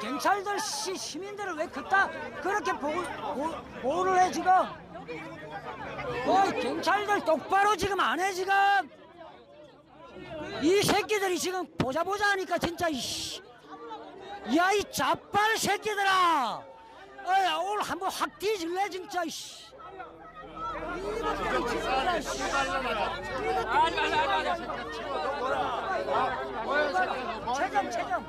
경찰들 시, 시민들을 왜 그따 그렇게 보고 보, 보호 를 해 지금 어 경찰들 똑바로 지금 안 해 지금 이 새끼들이 지금 보자 보자 하니까 진짜 이씨 야 이 자빨 새끼들아 어야 오늘 한번 확 뒤질래 진짜 이씨 이것들이 진짜 씨. 최정 최정.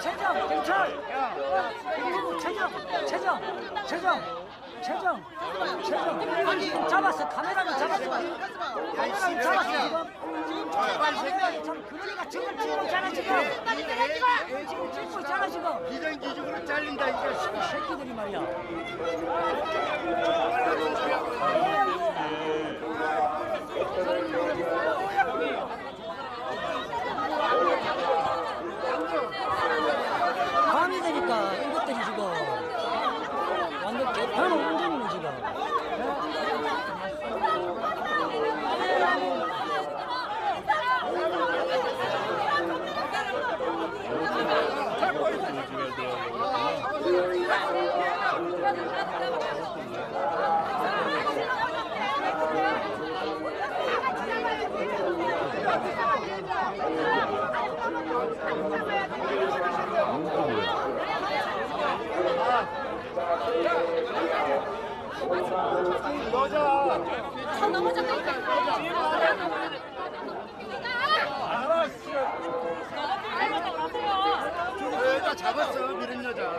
최정 경찰 그리고 최정 최정 최정 최정 최정. 아니 잡았어 카메라는 잡았어. 카메라는 잡았어 지금. 카메라는 잡 그러니까 지금 찍고 있잖아 지금. 지금 찍고 있잖아 지금. 비정기적으로 잘린다 이. 새끼들이 말이야 밤이 되니까 이것들이 지금 완전 개판 운전이네 지금 여자 잡았어 미른 여자.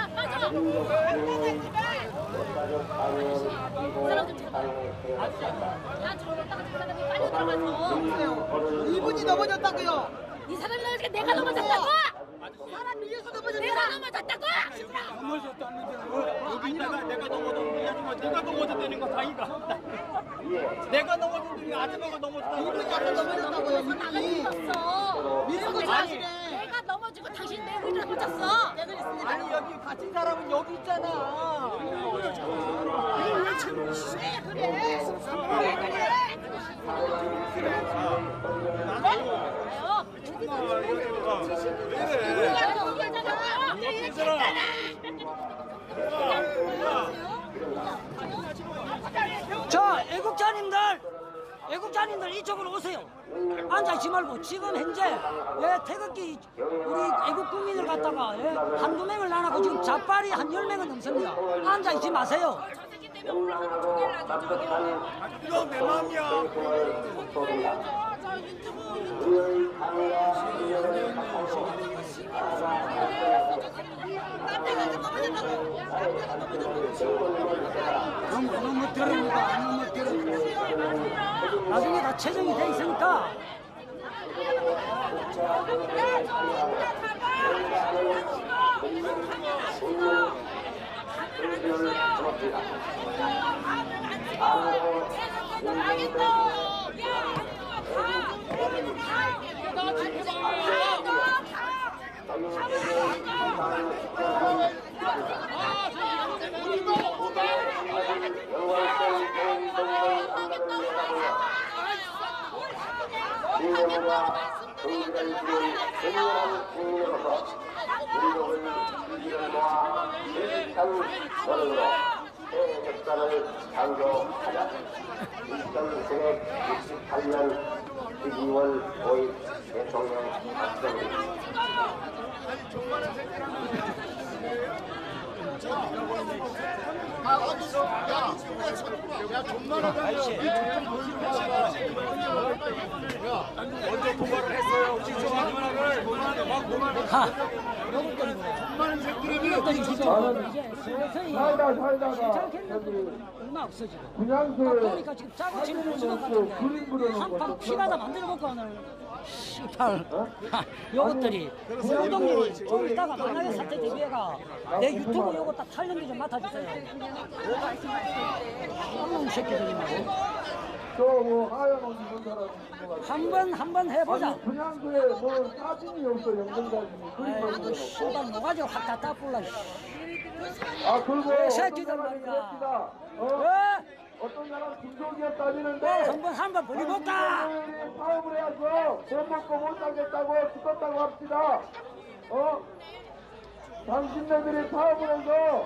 이분이 넘어졌다고요. 이 사람이 나니까 내가 넘어졌다고. 사람 밀려서 넘어졌다. 내가 넘어졌다고. 여기다가 내가 넘어졌는데 아줌마 내가 넘어졌다는 거 다행이다. 내가 넘어졌는데 아줌마가 넘어졌다. 이분이 아까 넘어졌다고요. 이분이. 넘어졌어. 밀는 거 내가- 자시네. 내가 넘어지고 당신 내 의자 붙였어. 아니 여기 갇힌 사람은 여기 있잖아. 자, 애국자님들, 애국자님들 이쪽으로 오세요. 앉아있지 말고 지금 현재 예, 태극기 우리 애국 국민을 갖다가 예, 한두 명을 나눠고 지금 자빨이 한 열 명은 넘습니다. 앉아있지 마세요. 이거 내 마음이야. 너무 너무 들으니까 너무 들으니까 나중에 다 최종이 돼 있으니까 원으로 창조하자. 1968년 12월 5일 대통령 박정희 야 존만하다 먼저 도발을 했어요. 혹시 저 하나를 막 도망을 가. 존만한 새끼들이 살다 살다가 얼마 없어 지금. 딱 분양소에 보니까 지금 짜고 치는 모습 같은데 한판 피가다 만들어 먹고 오늘 씨발 요것들이 노동률이 좀 이따가 만약에 사태 대비해가 내 유튜브 요거 딱 촬영기 좀 맡아주세요 놈 있는 것 같아. 한번 한 번 해보자 아니 분양소에 뭐 사진이 없어 영등사진이 그림 아이고. 씨발 뭐가지고 확 갖다 뿌라 아 그리고 새끼들 말이야. 어? 왜? 어떤 사람 중소기업 다니는데 한번 한번 벌리볼까? 돈 먹고 못 살겠다고 죽었다고 합시다. 어? 당신네들이 사업을 해서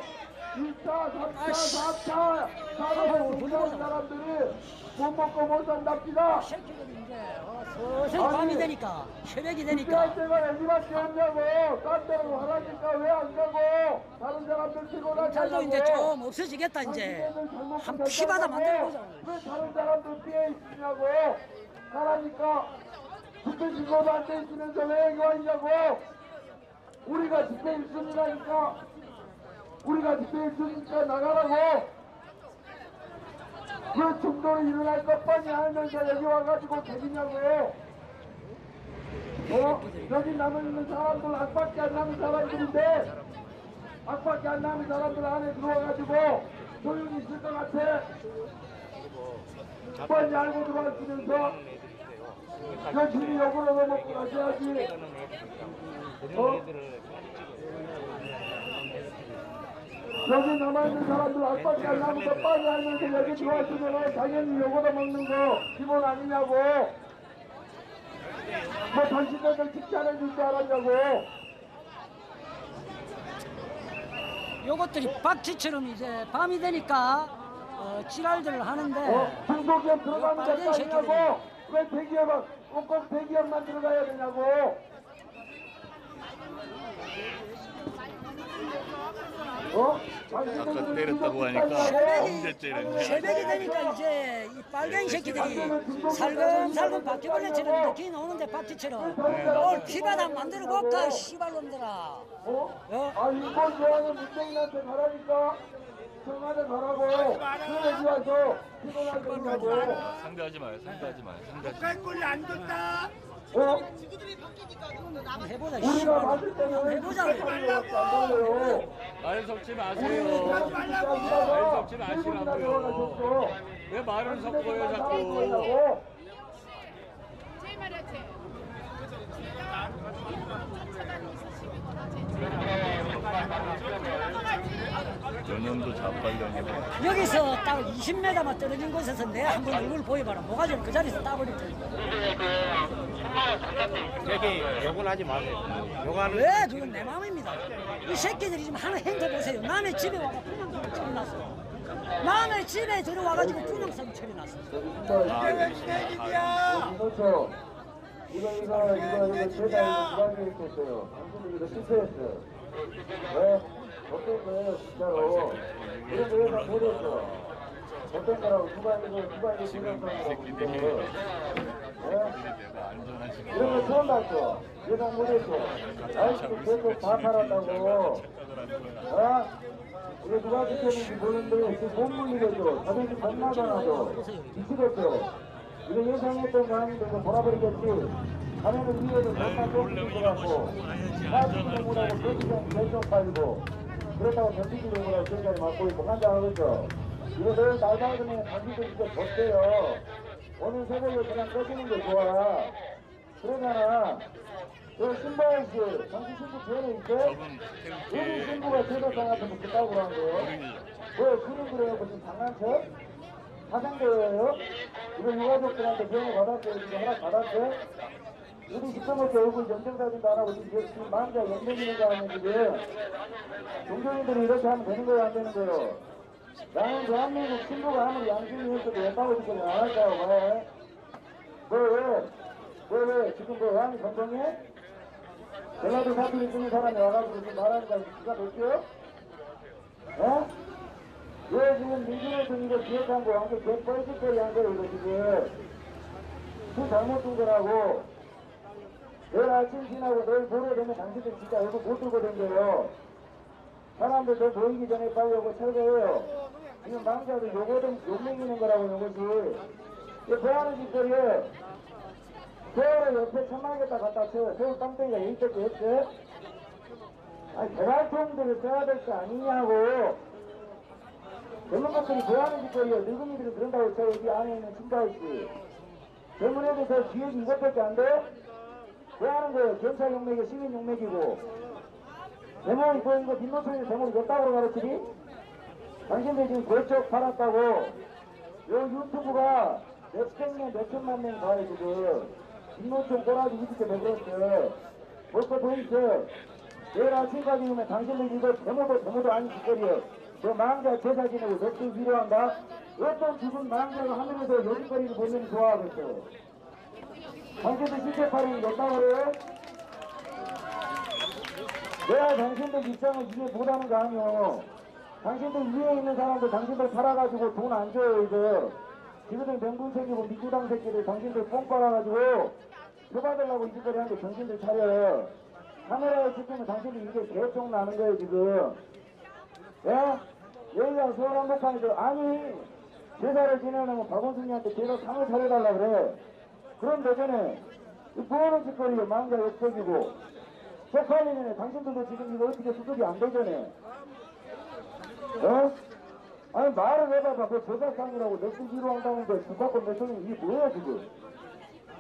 1차, 3차, 아이씨. 4차 사업을 못하는 사람들이 못 먹고 못. 새끼들이 이제 어, 서서히 밤이 되니까 새벽이 되니까 그때할 때가 여기밖에 없냐고. 딴 데로 가라니까 왜 안 가고. 다른 사람들 피곤하게 잘도 이제 좀 없어지겠다 이제 한 피바다 만들어보자 왜 다른 사람들 피해 있으냐고 가라니까 집회 신고도 안 돼 있으면서 왜 여기 왔냐고. 우리가 집회 일순이라니까. 우리가 집회 일순이니까 나가라고. 왜 충돌이 일어날 것 뻔히 알면서 여기 와가지고 계시냐고. 어? 여기 남아있는 사람들 악밖에 안 남은 사람들인데 악밖에 안 남은 사람들 안에 들어와가지고 조용히 있을 것 같아. 뻔히 알고 들어왔으면서 열심히 욕을 얻어먹고 가셔야지 어? 여기 남아있는 사람들 남은 거 뻔히 알면서 여기 들어왔으면 당연히 욕 얻어먹는 거 기본 아니냐고 뭐 당신네들 칭찬해줄 줄 알았냐고 요것들이 박쥐처럼 이제 밤이 되니까 어, 지랄들을 하는데 어? 것도 새끼들이. 아니냐고 왜 대기업은 꼭 대기업 만 들어 가야 되냐고. 어? 아까 때렸다고 하니까 새벽이, 새벽이 되니까 이제 이 빨갱이 새끼들이 살금살금 바퀴벌레처럼 이렇게 나오는데 박쥐처럼. 오늘 피바다. 만들어 볼까 씨발놈들아. 어? 어? 아 일본 좋아하는 문재인한테 가라니까 청와대 가라고 그 피곤하게 있냐고 상대하지 마요. 상대하지 마요. 상대하지 마요. 어? 해보자 우리가 맞을 때는 해보자 걸려요 말 섞지 마세요. 말 섞지 마시라고요. 왜 말을 섞어요, 자꾸? 제일 말이었지. 연연도 자발령이고. 여기서 딱 20m만 떨어진 곳에서 내 한번 얼굴 보여봐라 뭐가지고 그 자리에서 따버릴 테니까 여기 욕은 하지 마세요. 욕하는 왜 그건 내 마음입니다. 이 새끼들이 지금 하는 행태 보세요. 남의 집에 와가 분양사를 처리났어. 남의 집에 들어와가지고 분양사를 처리났어. 그렇죠. 이거 이거 이거 이거 제가 이거 있었어요. 당신들 이거 실패했어요. 왜? 어떤 거예요 진짜로? 이런 거 예상 못했어. 어떤 거라고 누가 이거 누가 이거 시간. 이런 거 처음 봤어. 예상 못했어. 아이스크림 계속 다 팔았다고. 어? 이거 누가 시켰는지 모르는데 지금 못 물리겠죠. 자존심 못 나가나도. 미치겠죠. 이거 예상했던 거 아닌데 이거 돌아버리겠지. 가면은 위에도 몇만 똥 들어가고, 사진 동물하고 별점 별점 팔고, 그렇다고 동물하고 지금까지 맡고 있고 환장하겠죠. 이거 내일 날 밝으면 당신들 진짜 졌대요. 오늘 새벽에 그냥 꺼지는 게 좋아. 그러잖아. 저 신바영 씨, 당신 신부? 저분 여기 태극기 신부가 제도상한테 뭐 그따고 그런 거예요? 왜 그림 그려놓고 지금 장난쳐? 사상대예요? 이거 유가족들한테 병을 받았어요? 지금 허락 받았어요? 우리 집사먹게 얼굴 연정사진도 안 하고 지금 지금 연정이는 거 아니에요 지금? 종교인들이 이렇게 하면 되는 거예요 안 되는 거예요? 나는 대한민국 친구가 아무리 양심이 있어도 왜 짓거리 안 할까요 왜? 왜 왜? 지금 뭐 양이 건강해? 전라도 사투리 쓰는 사람이 와가지고 지금 말하니까 기가 막혀? 어? 왜 지금 민주노총 이거 기획한 거 완전 개뻘짓거리 한 거야 이거 지금 그 잘못 둔 거라고 내일 아침 지나고 내일 모레 되면 당신들 진짜 얼굴 못 들고 댕겨요. 사람들 더 보이기 전에 빨리 오고 철거해요. 지금 망자들 요거든 욕맹이는 거라고 요것이 이거 뭐하는 짓거리에 서울에 옆에 천막에다 갖다 쳐. 서울 깜짝이가 여기까지 했어? 아니 대갈통들을 써야 될 거 아니냐고. 젊은 것들이 뭐하는 짓거리에 늙은이들이 그런다고 저 여기 안에 있는 친구아저씨. 젊은 애들 저 기억이 이것밖에 안 돼? 뭐 하는 거예요? 경찰 용맥이 시민 용맥이고. 대목이 뭐 이거 빈노천에서 대목이 몇 답으로 가르치니? 당신들 지금 골쪽 팔았다고. 요 유튜브가 몇백 명, 몇천만 명 봐요 지금. 빈노천 꼬라지 이렇게 매겼어 벌써 돈 있어. 내일 아침까지 오면 당신들 이거 데모도 데모도 아닌 짓거리에 저 망자 제사 지내고 몇주 위로한다? 어떤 죽은 망자가 하늘에서 여기거리를 보면 좋아하겠어 당신들 방을 해? 내가 당신들 입장을 이해 못하는 거 아니오. 당신들 위에 있는 사람들 당신들 팔아가지고 돈 안 줘요 이거. 지금은 명분 생기고 미구당 새끼들 당신들 뽕 빨아가지고 표 받으려고 이 짓거리 하는데 정신들 차려. 카메라에 찍히면 당신들 이게 개쪽 나는 거예요 지금. 예? 여기가 서울 한복판에서 아니 제사를 지내려면 박원순이한테 제사 상을 차려달라 그래. 되잖아. 이 뭐하는 짓거리에 망자 역적이고 쪽팔리네. 당신들도 지금 이거 어떻게 수습이 안 되잖아. 어? 아니 말을 해봐봐. 그 저작상이라고 넥스기로 한다는데 주사권 내서는 이게 뭐야 지금?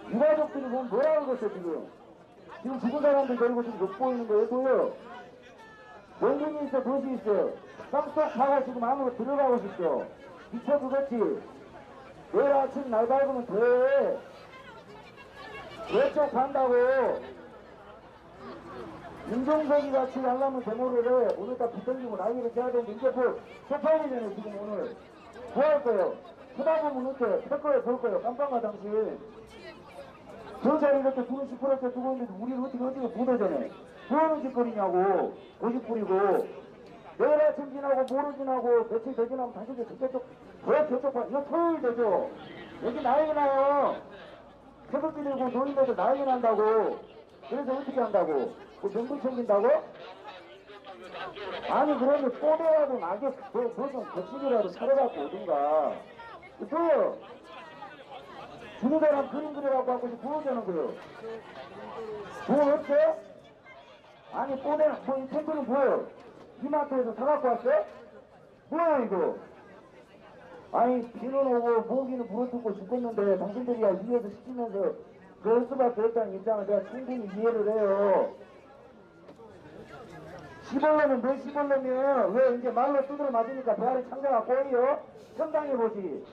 유가족들이 보면 뭐라고 그랬어 지금? 지금 죽은 사람들 데리고 지금 욕보이는 거예요 뭐예요? 원근이 있어 도시 있어 깜짝 파가 지금 안으로 들어가고 싶어 미쳐 그렇지 내일 아침 날 밝으면 돼 왼쪽 간다고. 윤종석이 같이 하려면 데모를 해. 오늘따라 붙들리고 난리를 쳐야 되는데 이제 뭐 쪽팔리잖아요 지금 오늘. 뭐할 거예요? 쳐다보면 어때? 할 거예요 볼 거예요? 깜빡아 당신. 경찰이 이렇게 두는 10%째 두고 있는데 우리는 어떻게 어떻게 묻어져네 뭐하는 짓거리냐고. 고집 부리고. 내일 아침 지나고 모레 지나고 며칠 더 지나면 다시 저 저쪽 왜 저쪽 봐 이거 토요일 되죠? 여기 난리 나요 새벽 지내고 노인네들 난리 난다고 그래서 어떻게 한다고 그 명분 챙긴다고? 아니 그러면 꼬대라도 나게 뭐, 뭐좀 거치기라도 차려갖고 오든가 또요 주는 사람 그림 그려갖고 하고 보여주는 거요 돈 없어? 아니 꼬대 저이 텐트는 뭐예요? 이마트에서 사갖고 왔어? 뭐야 이거 아니 비는 오고 모기는 물어뜯고 죽겠는데 당신들이야 위에서 시키면서 그럴 수밖에 없다는 입장을 내가 충분히 이해를 해요. 씹으려면 왜 씹으려면 왜 이제 말로 두드려 맞으니까 배알이 창자가 꼬이요? 현당해보지.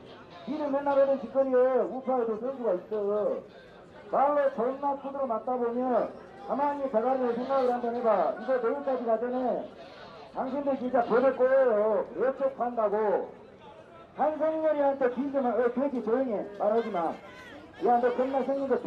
니는 맨날 하는 짓거리에 우파에도 선수가 있어. 말로 존나 두드려 맞다 보면 가만히 대가리를 생각을 한번 해봐. 이거 내일까지 가전에 당신들 진짜 버릴 거예요. 외쪽 판다고 한성렬이한테 뒤지면 어 돼지 조용히 해. 말하지 마. 야너 겁나 생긴 거